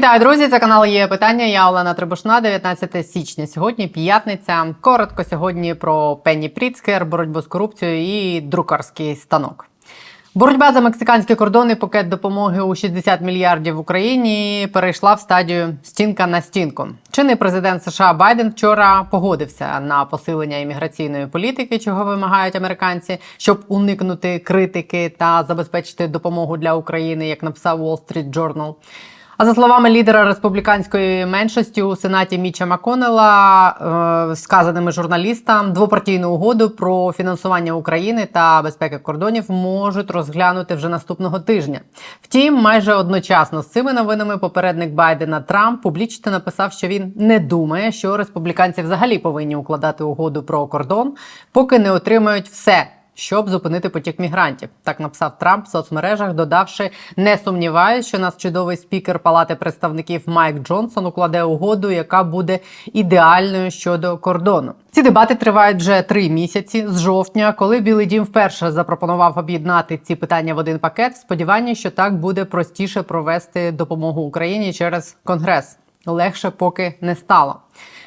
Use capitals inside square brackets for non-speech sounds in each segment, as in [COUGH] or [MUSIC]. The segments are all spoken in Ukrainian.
Вітаю, друзі! Це канал є питання. Я Олена Трибушна, 19 січня. Сьогодні п'ятниця. Коротко сьогодні про Пенні Пріцкер, боротьбу з корупцією і друкарський станок. Боротьба за мексиканські кордони, пакет допомоги у 60 мільярдів Україні перейшла в стадію стінка на стінку. Чинний президент США Байден вчора погодився на посилення імміграційної політики, чого вимагають американці, щоб уникнути критики та забезпечити допомогу для України, як написав Wall Street Journal. А за словами лідера республіканської меншості у сенаті Міча Маконела, е, сказаними журналістам, двопартійну угоду про фінансування України та безпеки кордонів можуть розглянути вже наступного тижня. Втім, майже одночасно з цими новинами попередник Байдена Трамп публічно написав, що він не думає, що республіканці взагалі повинні укладати угоду про кордон, поки не отримають все щоб зупинити потік мігрантів. Так написав Трамп в соцмережах, додавши: не сумніваюсь, що наш чудовий спікер Палати представників Майк Джонсон укладе угоду, яка буде ідеальною щодо кордону. Ці дебати тривають вже три місяці з жовтня, коли Білий Дім вперше запропонував об'єднати ці питання в один пакет. в Сподіванні, що так буде простіше провести допомогу Україні через конгрес. Легше поки не стало.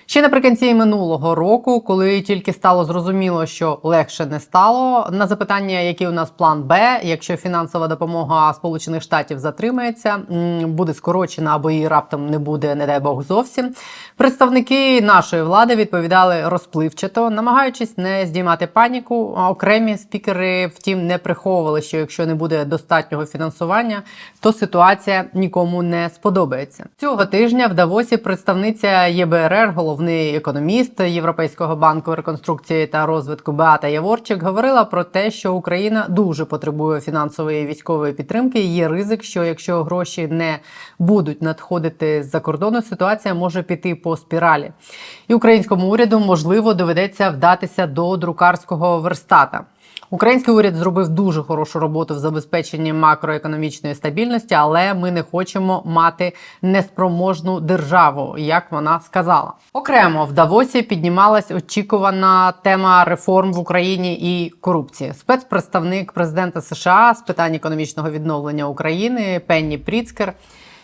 Ще наприкінці минулого року, коли тільки стало зрозуміло, що легше не стало, на запитання, який у нас план Б, якщо фінансова допомога Сполучених Штатів затримається, буде скорочена або її раптом не буде, не дай Бог зовсім. Представники нашої влади відповідали розпливчато, намагаючись не здіймати паніку. Окремі спікери, втім, не приховували, що якщо не буде достатнього фінансування, то ситуація нікому не сподобається. Цього тижня в Давосі представниця ЄБРР, головний економіст Європейського банку реконструкції та розвитку Беата Яворчик говорила про те, що Україна дуже потребує фінансової і військової підтримки. Є ризик, що якщо гроші не будуть надходити з-за кордону, ситуація може піти по спіралі. І українському уряду можливо доведеться вдатися до друкарського верстата. Український уряд зробив дуже хорошу роботу в забезпеченні макроекономічної стабільності, але ми не хочемо мати неспроможну державу, як вона сказала. Окремо в Давосі піднімалась очікувана тема реформ в Україні і корупції. Спецпредставник президента США з питань економічного відновлення України Пенні Пріцкер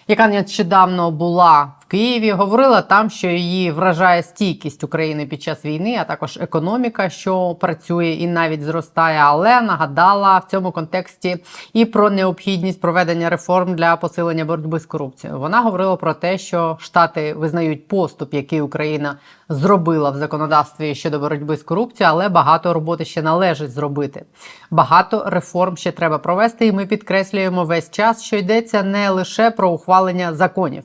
яка нещодавно була Києві, говорила там, що її вражає стійкість України під час війни, а також економіка, що працює і навіть зростає. Але нагадала в цьому контексті і про необхідність проведення реформ для посилення боротьби з корупцією. Вона говорила про те, що Штати визнають поступ, який Україна зробила в законодавстві щодо боротьби з корупцією, але багато роботи ще належить зробити. Багато реформ ще треба провести, і ми підкреслюємо весь час, що йдеться не лише про ухвалення законів,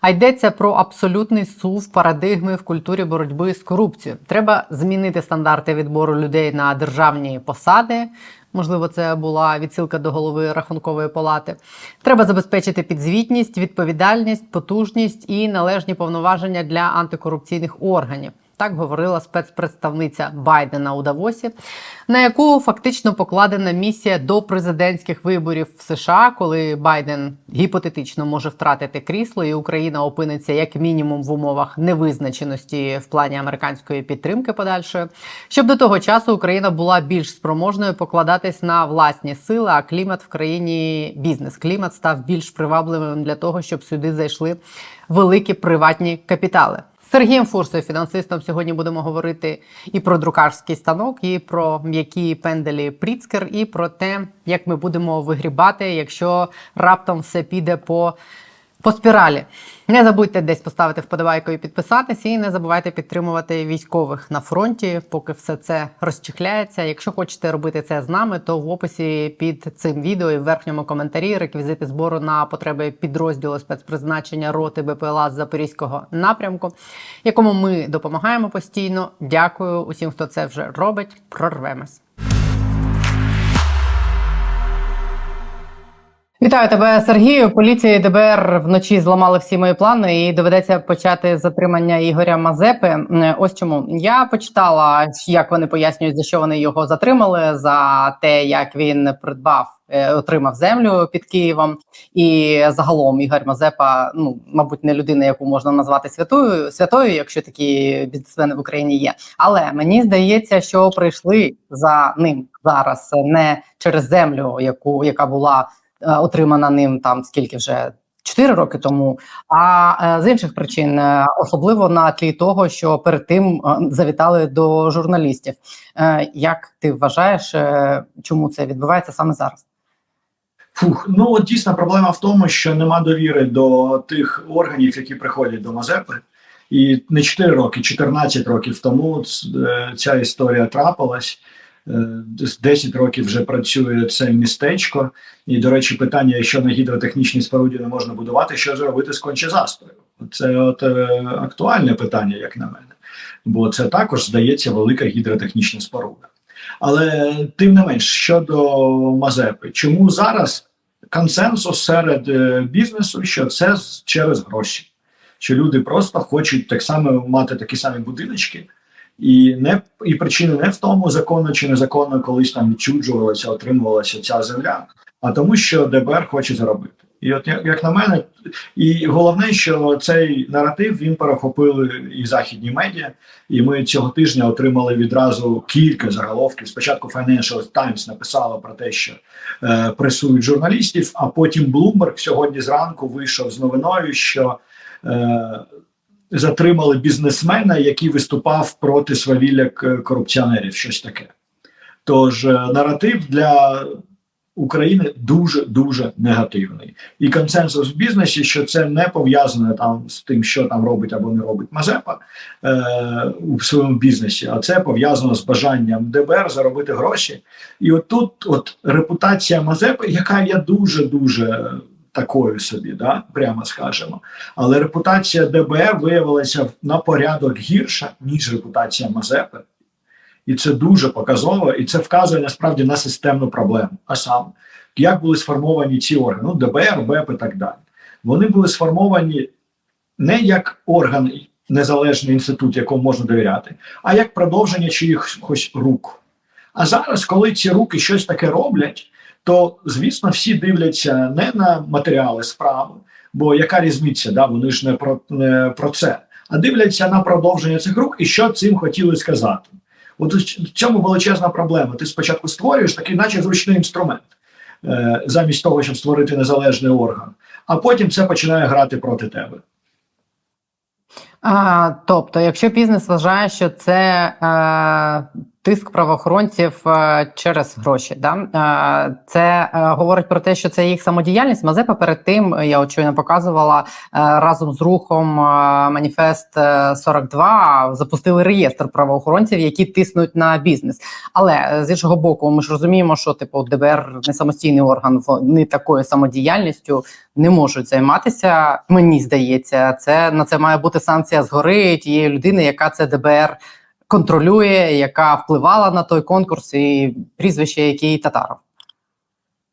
а йдеться про абсолютний сув парадигми в культурі боротьби з корупцією. Треба змінити стандарти відбору людей на державні посади. Можливо, це була відсилка до голови рахункової палати. Треба забезпечити підзвітність, відповідальність, потужність і належні повноваження для антикорупційних органів. Так говорила спецпредставниця Байдена у Давосі, на яку фактично покладена місія до президентських виборів в США, коли Байден гіпотетично може втратити крісло, і Україна опиниться як мінімум в умовах невизначеності в плані американської підтримки подальшої, щоб до того часу Україна була більш спроможною покладатись на власні сили, а клімат в країні бізнес. Клімат став більш привабливим для того, щоб сюди зайшли великі приватні капітали. Сергієм Фурсою, фінансистом, сьогодні будемо говорити і про друкарський станок, і про м'які пенделі Пріцкер, і про те, як ми будемо вигрібати, якщо раптом все піде по по спіралі. Не забудьте десь поставити вподобайку і підписатися, і не забувайте підтримувати військових на фронті, поки все це розчехляється. Якщо хочете робити це з нами, то в описі під цим відео і в верхньому коментарі реквізити збору на потреби підрозділу спецпризначення роти БПЛА з Запорізького напрямку, якому ми допомагаємо постійно. Дякую усім, хто це вже робить. Прорвемось. Вітаю тебе, Сергію. Поліція і ДБР вночі зламали всі мої плани, і доведеться почати затримання Ігоря Мазепи. Ось чому я почитала, як вони пояснюють, за що вони його затримали, за те, як він придбав. Е, отримав землю під Києвом, і загалом Ігор Мазепа, ну мабуть, не людина, яку можна назвати святою святою, якщо такі бізнесмени в Україні є. Але мені здається, що прийшли за ним зараз не через землю, яку яка була Е, отримана ним там скільки вже 4 роки тому, а е, з інших причин, е, особливо на тлі того, що перед тим е, завітали до журналістів. Е, Як ти вважаєш, е, чому це відбувається саме зараз? Фух, ну от дійсно проблема в тому, що нема довіри до тих органів, які приходять до Мазепи. І не 4 роки, 14 років тому е, ця історія трапилась. Е, десь 10 років вже працює це містечко. І, до речі, питання, якщо на гідротехнічній споруді не можна будувати, що зробити з кончезастою? Це от е, актуальне питання, як на мене, бо це також здається велика гідротехнічна споруда. Але тим не менш, щодо Мазепи, чому зараз консенсус серед е, бізнесу, що це через гроші, що люди просто хочуть так само мати такі самі будиночки, і не і причина не в тому, законно чи незаконно колись там відчуджувалася, отримувалася ця земля, а тому, що ДБР хоче заробити. І от як на мене, і головне, що цей наратив він перехопили і західні медіа, і ми цього тижня отримали відразу кілька заголовків. Спочатку Financial Times написала про те, що е, пресують журналістів, а потім Bloomberg сьогодні зранку вийшов з новиною, що е, затримали бізнесмена, який виступав проти свавілля корупціонерів. Щось таке. Тож е, наратив для України дуже дуже негативний, і консенсус в бізнесі, що це не пов'язане там з тим, що там робить або не робить Мазепа е, у своєму бізнесі, а це пов'язано з бажанням ДБР заробити гроші. І от тут, от репутація Мазепи, яка є дуже дуже такою собі, да, прямо скажемо. Але репутація ДБР виявилася на порядок гірша ніж репутація Мазепи. І це дуже показово, і це вказує насправді на системну проблему. А саме, як були сформовані ці органи, ну ДБР, БЕП і так далі. Вони були сформовані не як орган, незалежний інститут, якому можна довіряти, а як продовження чиїхось рук. А зараз, коли ці руки щось таке роблять, то звісно всі дивляться не на матеріали справи, бо яка різниця, да, вони ж не про, не про це, а дивляться на продовження цих рук і що цим хотіли сказати. От в цьому величезна проблема. Ти спочатку створюєш такий, наче зручний інструмент, е, замість того, щоб створити незалежний орган, а потім це починає грати проти тебе. А, тобто, якщо бізнес вважає, що це е, тиск правоохоронців е, через гроші, да? е, це е, говорить про те, що це їх самодіяльність. Мазепа перед тим я щойно показувала разом з рухом Маніфест е, 42 запустили реєстр правоохоронців, які тиснуть на бізнес. Але з іншого боку, ми ж розуміємо, що типу ДБР не самостійний орган, вони такою самодіяльністю не можуть займатися. Мені здається, це на це має бути санкція згори тієї людини, яка це ДБР контролює, яка впливала на той конкурс, і прізвище, який татаров.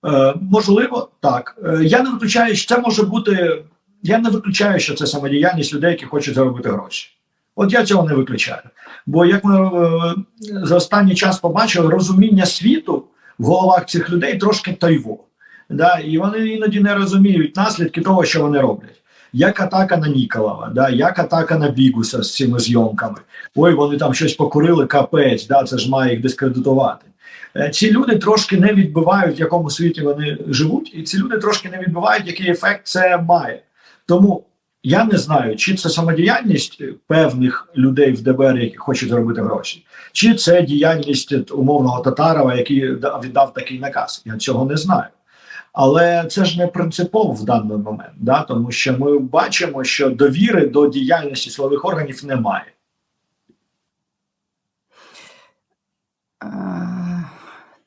Е, можливо, так. Е, я не виключаю, що це може бути. Я не виключаю, що це самодіяльність людей, які хочуть заробити гроші. От я цього не виключаю. Бо як ми е, за останній час побачили, розуміння світу в головах цих людей трошки тойво. Да? І вони іноді не розуміють наслідки того, що вони роблять. Як атака на Ніколова, да? як атака на Бігуса з цими зйомками. Ой, вони там щось покурили, капець, да? це ж має їх дискредитувати. Е, Ці люди трошки не відбивають, в якому світі вони живуть, і ці люди трошки не відбивають, який ефект це має. Тому я не знаю, чи це самодіяльність певних людей в ДБР, які хочуть заробити гроші, чи це діяльність умовного Татарова, який да- віддав такий наказ. Я цього не знаю. Але це ж не принципово в даний момент, да? тому що ми бачимо, що довіри до діяльності силових органів немає. Е,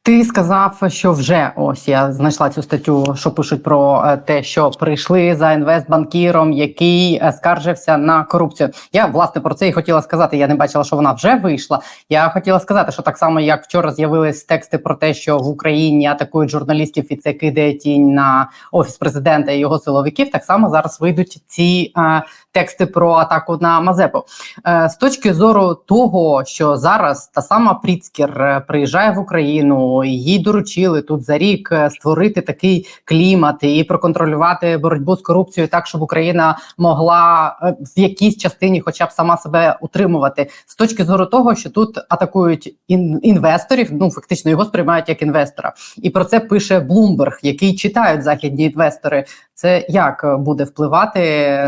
Ти сказав, що вже ось я знайшла цю статтю, що пишуть про е, те, що прийшли за інвестбанкіром, який е, скаржився на корупцію. Я власне про це і хотіла сказати. Я не бачила, що вона вже вийшла. Я хотіла сказати, що так само, як вчора з'явились тексти про те, що в Україні атакують журналістів, і це кидає тінь на офіс президента і його силовиків. Так само зараз вийдуть ці е, тексти про атаку на Мазепу. Е, З точки зору того, що зараз та сама Пріцкер е, приїжджає в Україну, їй доручили тут за рік е, створити такий клімат і проконтролювати боротьбу з корупцією, так щоб Україна могла в якійсь частині, хоча б сама себе утримувати. З точки зору того, що тут атакують ін- інвесторів, ну фактично його сприймають як інвестора, і про це пише Bloomberg, який читають західні інвестори. Це як е, буде впливати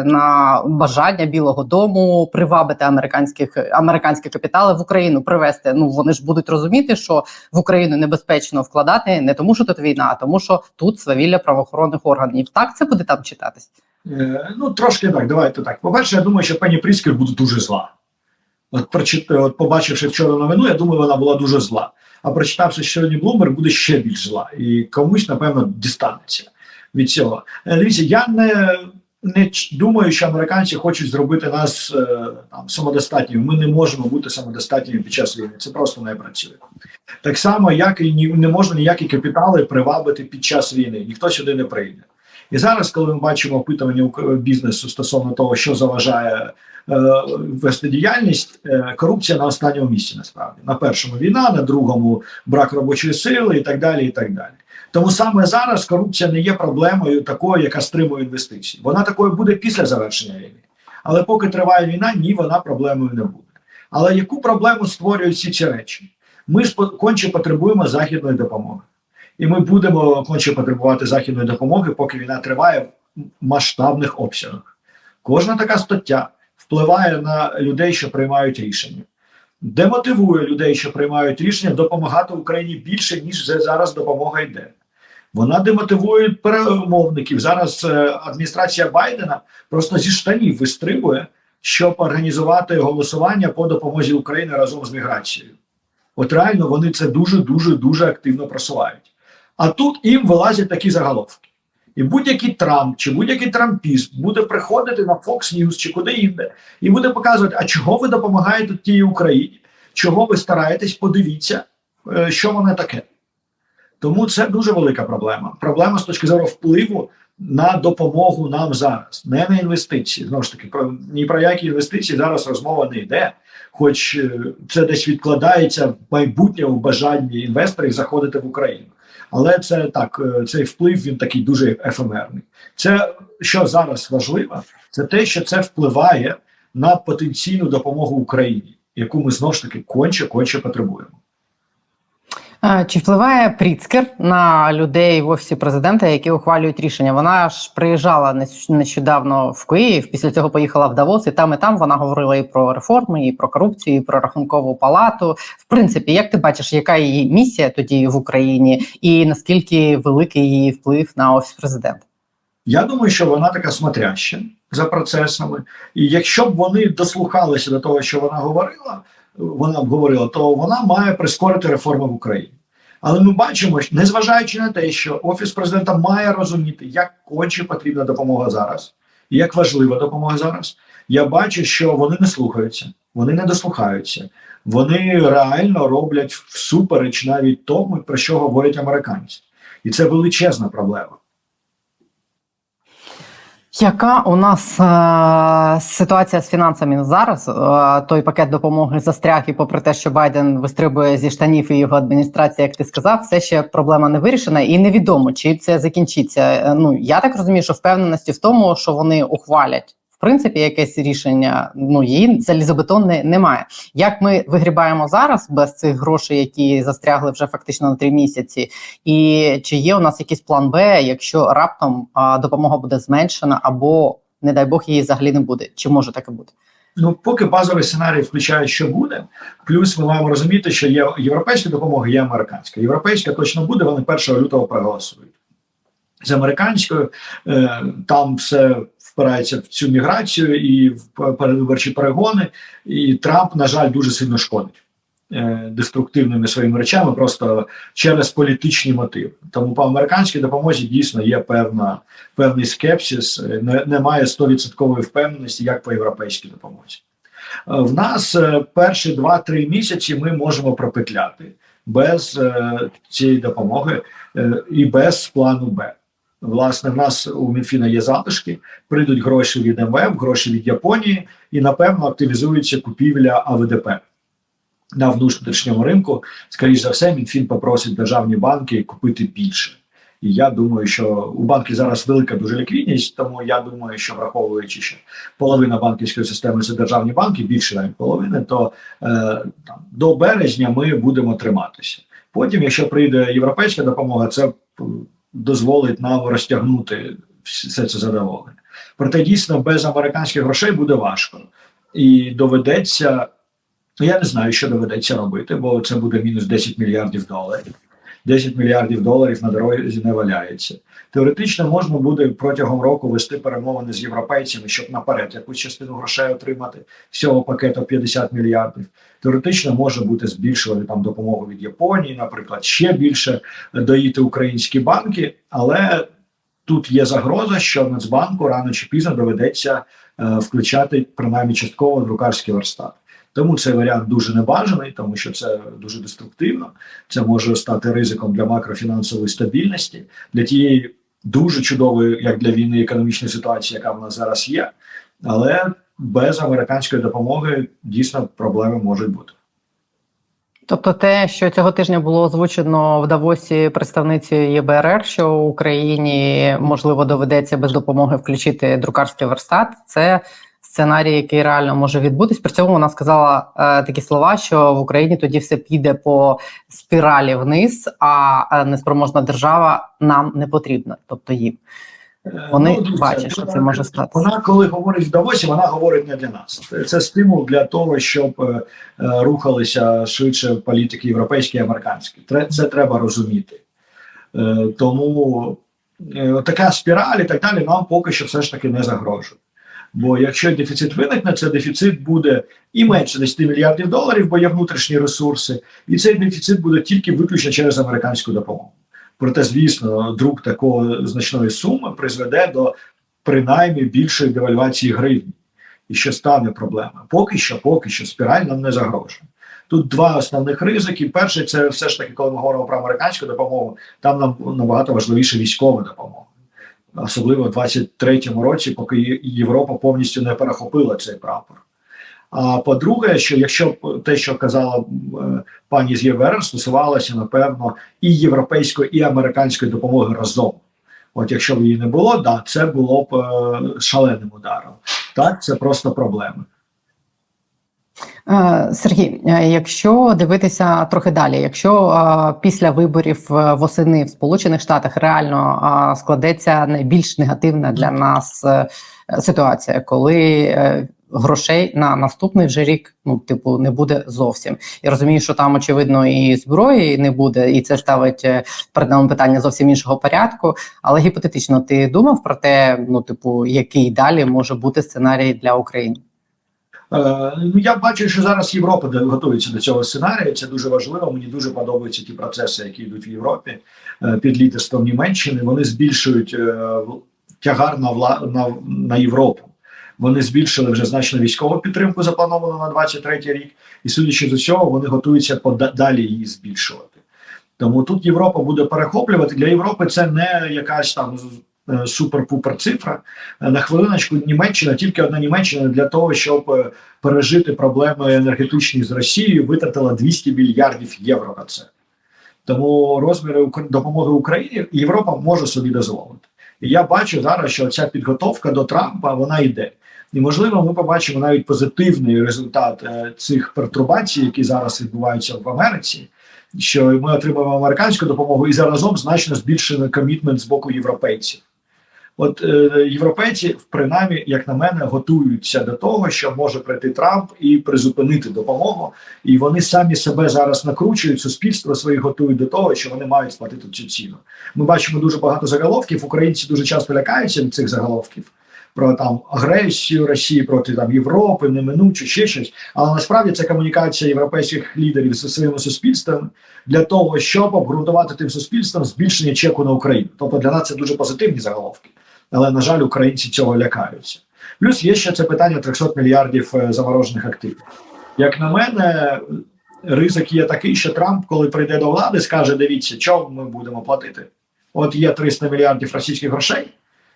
на бажання Білого Дому привабити американських американські капітали в Україну, привести? Ну вони ж будуть розуміти, що в Україну небезпечно вкладати не тому, що тут війна, а тому, що тут свавілля правоохоронних органів. Так це буде там читатись. Е, ну, трошки так, давайте так. По-перше, я думаю, що пані Пріскер буде дуже зла. От, прочит... от побачивши вчора новину, я думаю, вона була дуже зла. А прочитавши сьогодні Блумер, буде ще більш зла. І комусь, напевно, дістанеться від цього. Е, Дивіться, я не, не думаю, що американці хочуть зробити нас е, там, самодостатніми. Ми не можемо бути самодостатніми під час війни. Це просто не працює. Так само, як і ні, не можна ніякі капітали привабити під час війни. Ніхто сюди не прийде. І зараз, коли ми бачимо опитування бізнесу стосовно того, що заважає е, вести діяльність, е, корупція на останньому місці насправді на першому війна, на другому брак робочої сили і так далі. І так далі. Тому саме зараз корупція не є проблемою такою, яка стримує інвестиції. Вона такою буде після завершення війни. Але поки триває війна, ні, вона проблемою не буде. Але яку проблему створюють всі ці речі? Ми ж конче потребуємо західної допомоги. І ми будемо конче потребувати західної допомоги, поки війна триває в масштабних обсягах. Кожна така стаття впливає на людей, що приймають рішення, демотивує людей, що приймають рішення, допомагати Україні більше, ніж зараз допомога йде. Вона демотивує перемовників. Зараз е, адміністрація Байдена просто зі штанів вистрибує, щоб організувати голосування по допомозі Україні разом з міграцією. От реально вони це дуже дуже дуже активно просувають. А тут їм вилазять такі заголовки. І будь-який Трамп чи будь-який трампіст буде приходити на Fox News чи куди інде і буде показувати, а чого ви допомагаєте тій Україні, чого ви стараєтесь, подивіться, е, що воно таке. Тому це дуже велика проблема. Проблема з точки зору впливу на допомогу нам зараз, не на інвестиції. Знову ж таки, про ні про які інвестиції зараз розмова не йде. Хоч е, це десь відкладається в майбутньому бажанні інвесторів заходити в Україну. Але це так, е, цей вплив він такий дуже ефемерний. Це що зараз важливо, це те, що це впливає на потенційну допомогу Україні, яку ми знову ж таки конче конче потребуємо. Чи впливає Пріцкер на людей в офісі президента, які ухвалюють рішення? Вона ж приїжджала нещодавно в Київ. Після цього поїхала в Давос, і там і там вона говорила і про реформи, і про корупцію, і про рахункову палату. В принципі, як ти бачиш, яка її місія тоді в Україні, і наскільки великий її вплив на офіс президента? Я думаю, що вона така смотряща за процесами, і якщо б вони дослухалися до того, що вона говорила, вона б говорила, то вона має прискорити реформи в Україні. Але ми бачимо, незважаючи на те, що офіс президента має розуміти, як конче потрібна допомога зараз, і як важлива допомога зараз. Я бачу, що вони не слухаються, вони не дослухаються, вони реально роблять всупереч навіть тому, про що говорять американці, і це величезна проблема. Яка у нас е, ситуація з фінансами зараз? Е, той пакет допомоги застряг, і попри те, що Байден вистрибує зі штанів і його адміністрація, як ти сказав, все ще проблема не вирішена, і невідомо, чи це закінчиться. Е, ну я так розумію, що впевненості в тому, що вони ухвалять. Принципі, якесь рішення ну її залізобетонне немає. Як ми вигрібаємо зараз без цих грошей, які застрягли вже фактично на три місяці, і чи є у нас якийсь план Б, якщо раптом а, допомога буде зменшена, або не дай Бог її взагалі не буде? Чи може таке бути? Ну, поки базовий сценарій включає, що буде. Плюс ми маємо розуміти, що є європейська допомога, є американська. Європейська точно буде, вони 1 лютого проголосують. З американською е, там все впирається в цю міграцію і в передвиборчі перегони. І Трамп, на жаль, дуже сильно шкодить е, деструктивними своїми речами, просто через політичні мотиви. Тому по американській допомозі дійсно є певна певний скепсис, е, не, немає 100% впевненості, як по європейській допомозі. Е, В нас е, перші 2-3 місяці ми можемо пропетляти без цієї допомоги і без плану Б. Власне, в нас у Мінфіна є залишки, прийдуть гроші від МВФ, гроші від Японії, і напевно активізується купівля АВДП на внутрішньому ринку. Скоріше за все, Мінфін попросить державні банки купити більше. І я думаю, що у банків зараз велика дуже ліквідність, тому я думаю, що враховуючи, що половина банківської системи це державні банки, більше навіть половини, то е, там, до березня ми будемо триматися. Потім, якщо прийде європейська допомога, це п- дозволить нам розтягнути все це задоволення. Проте дійсно без американських грошей буде важко і доведеться. Я не знаю, що доведеться робити, бо це буде мінус 10 мільярдів доларів. 10 мільярдів доларів на дорозі не валяється. Теоретично можна буде протягом року вести перемовини з європейцями, щоб наперед якусь частину грошей отримати з цього пакету 50 мільярдів. Теоретично може бути збільшувати там допомогу від Японії, наприклад, ще більше доїти українські банки, але тут є загроза, що Нацбанку рано чи пізно доведеться е, включати принаймні частково друкарський верстат. Тому цей варіант дуже небажаний, тому що це дуже деструктивно. Це може стати ризиком для макрофінансової стабільності, для тієї дуже чудової, як для війни, економічної ситуації, яка в нас зараз є. Але без американської допомоги дійсно проблеми можуть бути. Тобто, те, що цього тижня було озвучено в Давосі представницею ЄБРР, що Україні можливо доведеться без допомоги включити друкарський верстат, це сценарій, який реально може відбутись. При цьому вона сказала е, такі слова, що в Україні тоді все піде по спіралі вниз, а е, неспроможна держава нам не потрібна, тобто їм. Вони Ну, бачать, що це може статися. Вона, коли говорить в Давосі, вона говорить не для нас. Це стимул для того, щоб е, е, рухалися швидше політики європейські і американські. Це треба розуміти. Е, тому е, така спіраль і так далі нам поки що все ж таки не загрожує. Бо якщо дефіцит виникне, це дефіцит буде і менше 10 мільярдів доларів, бо є внутрішні ресурси, і цей дефіцит буде тільки виключно через американську допомогу. Проте, звісно, друк такої значної суми призведе до принаймні більшої девальвації гривні, і що стане проблемою. Поки що, поки що, спіраль нам не загрожує. Тут два основних ризики. Перший це все ж таки, коли ми говоримо про американську допомогу, там нам набагато важливіше військова допомога. Особливо в 23-му році, поки Європа повністю не перехопила цей прапор. А по-друге, що якщо те, що казала е, пані з ЄВР, стосувалося, напевно, і європейської, і американської допомоги разом. От якщо б її не було, да, це було б е, шаленим ударом. Так, це просто проблеми. Е, Сергій, е, якщо дивитися трохи далі, якщо е, після виборів восени в Сполучених Штатах реально складеться найбільш негативна для нас ситуація, коли грошей на наступний вже рік, ну типу, не буде зовсім. Я розумію, що там очевидно і зброї не буде, і це ставить перед нами питання зовсім іншого порядку. Але гіпотетично, ти думав про те, ну типу, який далі може бути сценарій для України? Е, ну, я бачу, що зараз Європа готується до цього сценарію. Це дуже важливо. Мені дуже подобаються ті процеси, які йдуть в Європі е, під лідерством Німеччини. Вони збільшують е, тягар на, вла... на, на Європу. Вони збільшили вже значно військову підтримку, заплановану на 23 рік, і судячи з усього, вони готуються пода- далі її збільшувати. Тому тут Європа буде перехоплювати. Для Європи це не якась там супер-пупер цифра. Е, На хвилиночку Німеччина, тільки одна Німеччина для того, щоб е, пережити проблеми енергетичні з Росією, витратила 200 мільярдів євро на це. Тому розміри допомоги Україні Європа може собі дозволити. І я бачу зараз, що ця підготовка до Трампа вона йде. І можливо, ми побачимо навіть позитивний результат е, цих пертурбацій, які зараз відбуваються в Америці. Що ми отримаємо американську допомогу і заразом значно збільшений комітмент з боку європейців. От е, європейці, принаймні, як на мене, готуються до того, що може прийти Трамп і призупинити допомогу, і вони самі себе зараз накручують, суспільство своє готують до того, що вони мають сплатити цю ціну. Ми бачимо дуже багато заголовків. Українці дуже часто лякаються від цих заголовків про там агресію Росії проти там Європи, неминуче ще щось. Але насправді це комунікація європейських лідерів зі своїми суспільствами для того, щоб обґрунтувати тим суспільством збільшення чеку на Україну. Тобто для нас це дуже позитивні заголовки. Але на жаль, українці цього лякаються. Плюс є ще це питання 300 мільярдів е, заморожених активів. Як на мене, ризик є такий, що Трамп, коли прийде до влади, скаже: дивіться, що ми будемо платити. От є 300 мільярдів російських грошей,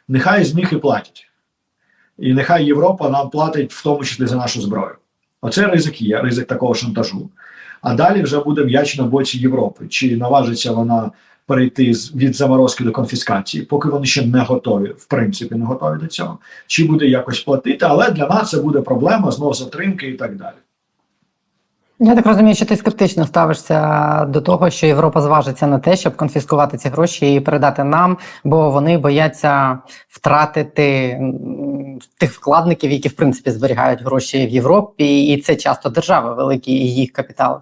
нехай з них і платять. І нехай Європа нам платить в тому числі за нашу зброю. Оце ризик є, ризик такого шантажу. А далі вже буде м'яч на боці Європи. Чи наважиться вона перейти з від заморозки до конфіскації, поки вони ще не готові, в принципі, не готові до цього, чи буде якось платити, але для нас це буде проблема знову затримки і так далі. Я так розумію, що ти скептично ставишся до того, що Європа зважиться на те, щоб конфіскувати ці гроші і передати нам, бо вони бояться втратити тих вкладників, які в принципі зберігають гроші в Європі, і це часто держави великі і їх капітали.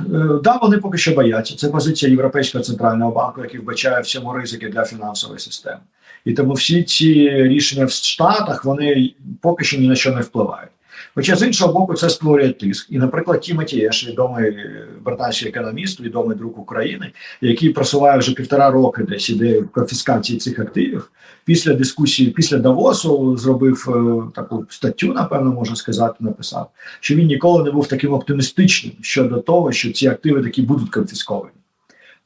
Е, Да, вони поки що бояться. Це позиція Європейського центрального банку, який вбачає в цьому ризики для фінансової системи. І тому всі ці рішення в Штатах вони поки що ні на що не впливають. Хоча з іншого боку, це створює тиск. І, наприклад, Тімоті Еш, відомий е, британський економіст, відомий друг України, який просуває вже півтора роки десь ідею конфіскації цих активів. Після дискусії, після Давосу, зробив е, таку статтю, напевно, можна сказати, написав, що він ніколи не був таким оптимістичним щодо того, що ці активи такі будуть конфісковані.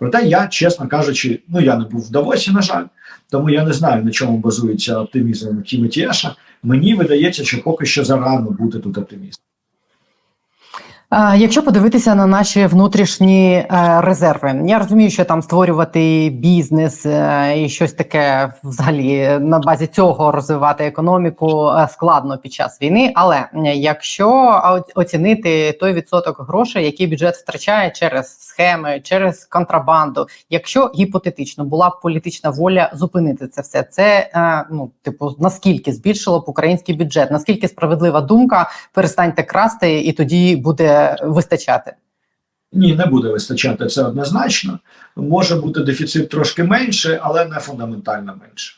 Проте я, чесно кажучи, ну я не був в Давосі, на жаль, тому я не знаю, на чому базується оптимізм Тімоті Мені видається, що поки що зарано бути тут оптимістом. Якщо подивитися на наші внутрішні е, резерви, я розумію, що там створювати бізнес е, і щось таке взагалі на базі цього розвивати економіку е, складно під час війни. Але якщо оцінити той відсоток грошей, який бюджет втрачає через схеми, через контрабанду, якщо гіпотетично була б політична воля зупинити це все, це ну типу наскільки збільшило б український бюджет? Наскільки справедлива думка? Перестаньте красти, і тоді буде вистачати. Ні, не буде вистачати це однозначно. Може бути дефіцит трошки менше, але не фундаментально менше.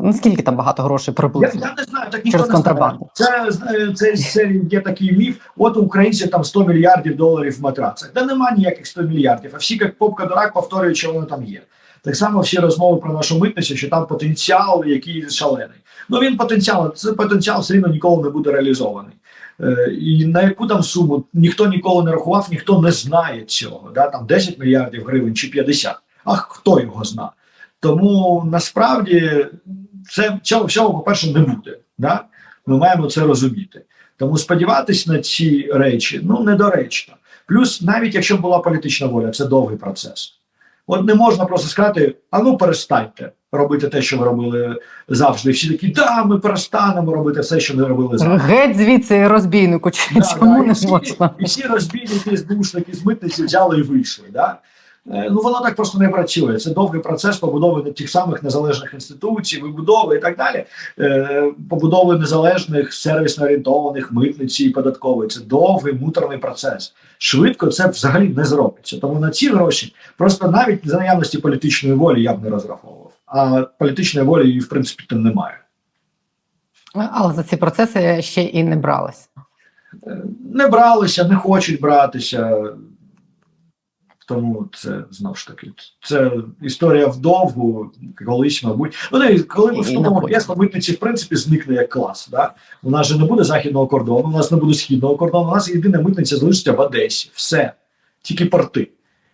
Наскільки там багато грошей приблизно? я не знаю, так ніхто Через не знає. контрабанду. Це, це, це є такий міф. От у українців там 100 мільярдів доларів в матрацах. Та нема ніяких 100 мільярдів. А всі як попка дурак повторюють, що воно там є. Так само всі розмови про нашу митницю, що там потенціал, який шалений. Ну він потенціал, це потенціал все рівно ніколи не буде реалізований. Е, і на яку там суму ніхто ніколи не рахував, ніхто не знає цього. Да? Там 10 мільярдів гривень чи 50. А хто його зна? Тому насправді це цього всього, по-перше, не буде. Да? Ми маємо це розуміти. Тому сподіватись на ці речі ну недоречно. Плюс, навіть якщо була політична воля, це довгий процес. От не можна просто сказати: а ну перестаньте робити те, що ви робили завжди. Всі такі, да, ми перестанемо робити все, що ми робили завжди. Геть звідси розбійнику, Да, чому да, і не всі- можна? І всі розбійники, здушники, з митниці взяли і вийшли. Да? Е, Ну воно так просто не працює. Це довгий процес побудови тих самих незалежних інституцій, вибудови і так далі. Е, Побудови незалежних сервісно орієнтованих митниці і податкової. Це довгий муторний процес. Швидко це взагалі не зробиться. Тому на ці гроші просто навіть за наявності політичної волі я б не розраховував. А політичної волі її в принципі там немає. Але за ці процеси ще і не бралися. не бралися, не хочуть братися. Тому це знову ж таки це історія вдовгу, колись, мабуть. Ну, коли ми вступимо. ЄС, митниці, в принципі, зникне як клас. Да? У нас же не буде західного кордону, у нас не буде східного кордону, у нас єдина митниця залишиться в Одесі. Все. Тільки порти.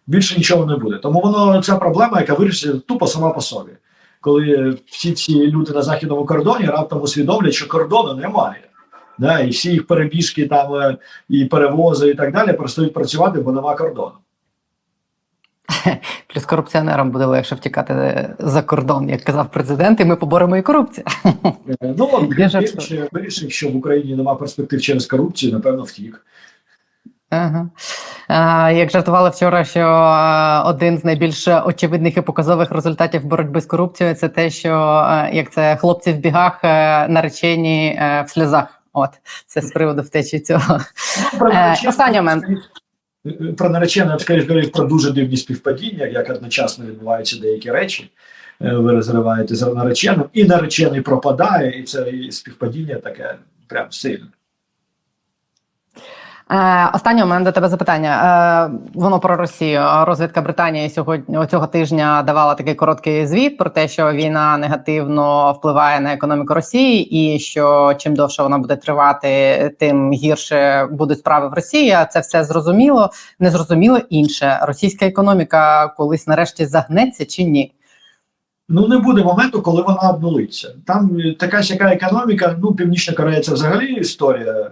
Більше нічого не буде. Тому воно ця проблема, яка вирішиться тупо сама по собі. Коли всі ці люди на західному кордоні раптом усвідомлять, що кордону немає. Да, і всі їх перебіжки там е, і перевози, і так далі перестають працювати, бо нема кордону. [LAUGHS] Плюс корупціонерам буде легше втікати за кордон, як казав президент, і ми поборемо і корупцію. Е, Ну, Я жартую. вирішив, що в Україні нема перспектив через корупцію, напевно, втік. Ага. А, як жартували вчора, що один з найбільш очевидних і показових результатів боротьби з корупцією це те, що як це хлопці в бігах, е, наречені е, в сльозах. От це з приводу втечі цього. Ну, Е, останній момент. Про наречене, скоріш говорив, про дуже дивні співпадіння, як одночасно відбуваються деякі речі. Е, Ви розриваєте за нареченим, і наречений пропадає, і це і співпадіння таке прям сильне. Е, останнє у мене до тебе запитання. Е, воно про Росію. Розвідка Британії сьогодні цього тижня давала такий короткий звіт про те, що війна негативно впливає на економіку Росії, і що чим довше вона буде тривати, тим гірше будуть справи в Росії. Це все зрозуміло. Незрозуміло інше. Російська економіка колись нарешті загнеться чи ні? Ну не буде моменту, коли вона обнулиться. Там е, така сяка економіка. Ну, Північна Корея це взагалі історія.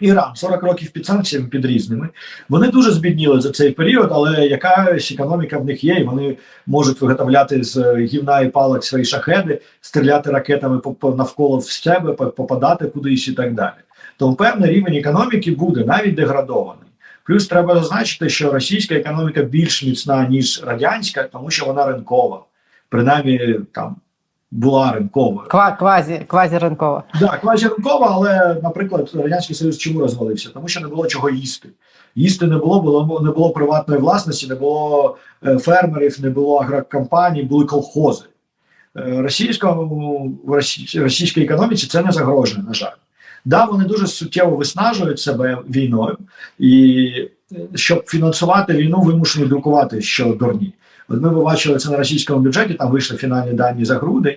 Іран 40 років під санкціями під різними. Вони дуже збідніли за цей період, але якась економіка в них є, і вони можуть виготовляти з гівна і палок свої шахеди, стріляти ракетами навколо в себе, попадати кудись і так далі. то певний рівень економіки буде навіть деградований. Плюс треба зазначити, що російська економіка більш міцна ніж радянська, тому що вона ринкова, принаймні там була ринковою. Ква, квазі, квазіринкова. Так, квазіринкова, але, наприклад, радянський союз чому розвалився? Тому що не було чого їсти. Їсти не було, було не було приватної власності, не було е, фермерів, не було агрокомпаній, були колхози. Е, Російському в російській економіці це не загрожує, на жаль. Да, вони дуже суттєво виснажують себе війною, і е, щоб фінансувати війну, вимушені друкувати що дурні. От ми побачили це на російському бюджеті, там вийшли фінальні дані за грудень.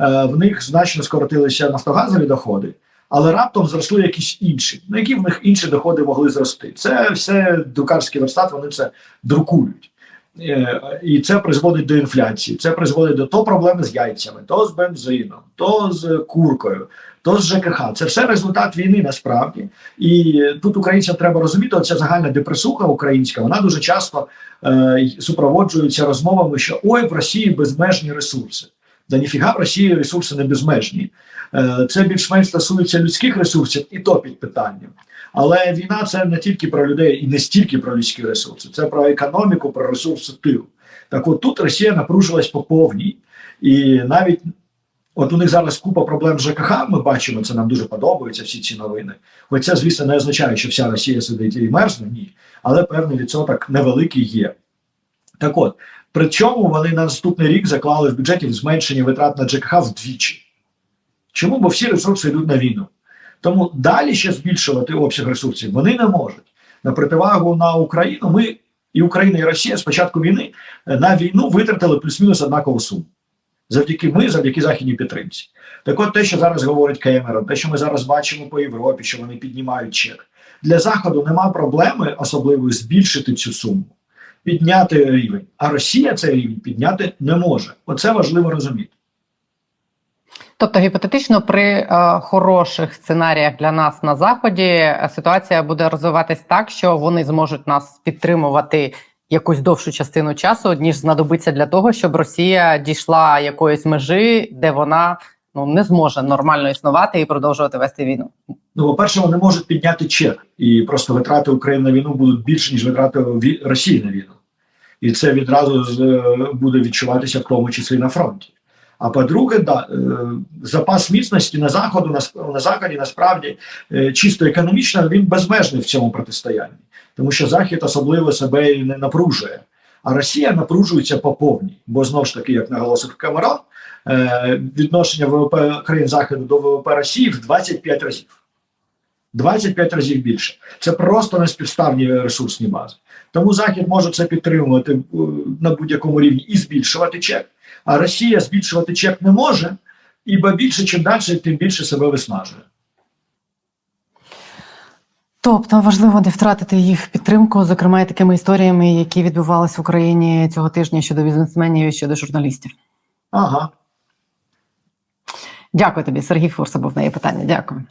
Е, В них значно скоротилися нафтогазові доходи, але раптом зросли якісь інші. Ну які в них інші доходи могли зрости? Це все друкарський верстат, вони це друкують. Е, І це призводить до інфляції. Це призводить до то проблеми з яйцями, то з бензином, то з куркою, то з ЖКХ. Це все результат війни насправді. І тут українцям треба розуміти, оця загальна депресуха українська, вона дуже часто е, супроводжується розмовами, що ой, в Росії безмежні ресурси. Да ніфіга в Росії ресурси не безмежні. Е, Це більш-менш стосується людських ресурсів, і то під питанням. Але війна це не тільки про людей і не стільки про людські ресурси, це про економіку, про ресурси тил. Так от тут Росія напружилась по повній, і навіть от у них зараз купа проблем з ЖКХ. Ми бачимо, це нам дуже подобається, всі ці новини. Хоч це, звісно, не означає, що вся Росія сидить і мерзне, ні. Але певний відсоток невеликий є. Так от, при чому вони на наступний рік заклали в бюджеті зменшення витрат на ЖКХ вдвічі. Чому? Бо всі ресурси йдуть на війну. Тому далі ще збільшувати обсяг ресурсів вони не можуть. На противагу на Україну ми і Україна, і Росія з початку війни е, на війну витратили плюс-мінус однакову суму. Завдяки ми, завдяки західній підтримці. Так от те, що зараз говорить Кемерон, те, що ми зараз бачимо по Європі, що вони піднімають чек. Для Заходу нема проблеми особливої збільшити цю суму, підняти рівень. А Росія цей рівень підняти не може. Оце важливо розуміти. Тобто, гіпотетично, при е, хороших сценаріях для нас на заході е, ситуація буде розвиватись так, що вони зможуть нас підтримувати якусь довшу частину часу, ніж знадобиться для того, щоб Росія дійшла якоїсь межі, де вона ну не зможе нормально існувати і продовжувати вести війну. Ну, по-перше, вони можуть підняти чек, і просто витрати України на війну будуть більше, ніж витрати Росії на війну. І це відразу е, буде відчуватися в тому числі на фронті. А по-друге, да, е, запас міцності на заходу на, заході насправді е, чисто економічно він безмежний в цьому протистоянні, тому що Захід особливо себе не напружує. А Росія напружується по повній, бо знову ж таки, як наголосив Камерон, е, відношення ВВП країн Заходу до ВВП Росії в 25 разів. 25 разів більше. Це просто неспівставні ресурсні бази. Тому Захід може це підтримувати на будь-якому рівні і збільшувати чек. А Росія збільшувати чек не може, і більше, чим далі, тим більше себе виснажує. Тобто важливо не втратити їх підтримку, зокрема і такими історіями, які відбувалися в Україні цього тижня щодо бізнесменів і щодо журналістів. Ага. Дякую тобі, Сергій Фурса був на її питання. Дякую.